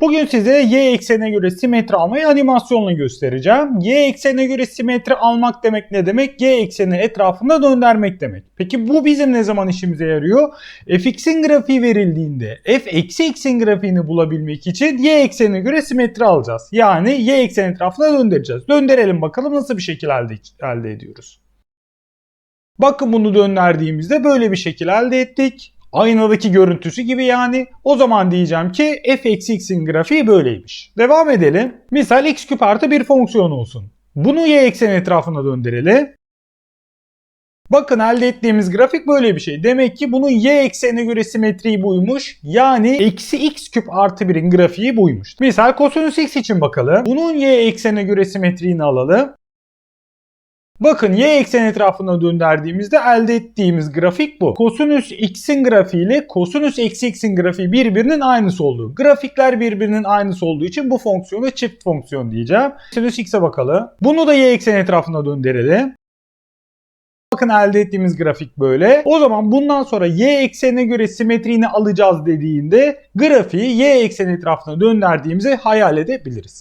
Bugün size y eksenine göre simetri almayı animasyonla göstereceğim. Y eksenine göre simetri almak demek ne demek? Y ekseni etrafında döndürmek demek. Peki bu bizim ne zaman işimize yarıyor? fx'in grafiği verildiğinde f eksi x'in grafiğini bulabilmek için y eksenine göre simetri alacağız. Yani y ekseni etrafında döndüreceğiz. Döndürelim bakalım nasıl bir şekil elde, elde ediyoruz. Bakın bunu döndürdüğümüzde böyle bir şekil elde ettik. Aynadaki görüntüsü gibi yani. O zaman diyeceğim ki f eksi x'in grafiği böyleymiş. Devam edelim. Misal x küp artı bir fonksiyon olsun. Bunu y ekseni etrafına döndürelim. Bakın elde ettiğimiz grafik böyle bir şey. Demek ki bunun y eksenine göre simetriyi buymuş. Yani eksi x küp artı 1'in grafiği buymuş. Misal kosinüs x için bakalım. Bunun y eksenine göre simetriğini alalım. Bakın y eksen etrafına döndürdüğümüzde elde ettiğimiz grafik bu. Kosinüs x'in grafiği ile kosinüs eksi x'in grafiği birbirinin aynısı olduğu. Grafikler birbirinin aynısı olduğu için bu fonksiyonu çift fonksiyon diyeceğim. Kosinüs x'e bakalım. Bunu da y eksen etrafına döndürelim. Bakın elde ettiğimiz grafik böyle. O zaman bundan sonra y eksenine göre simetriğini alacağız dediğinde grafiği y eksen etrafına döndürdüğümüzü hayal edebiliriz.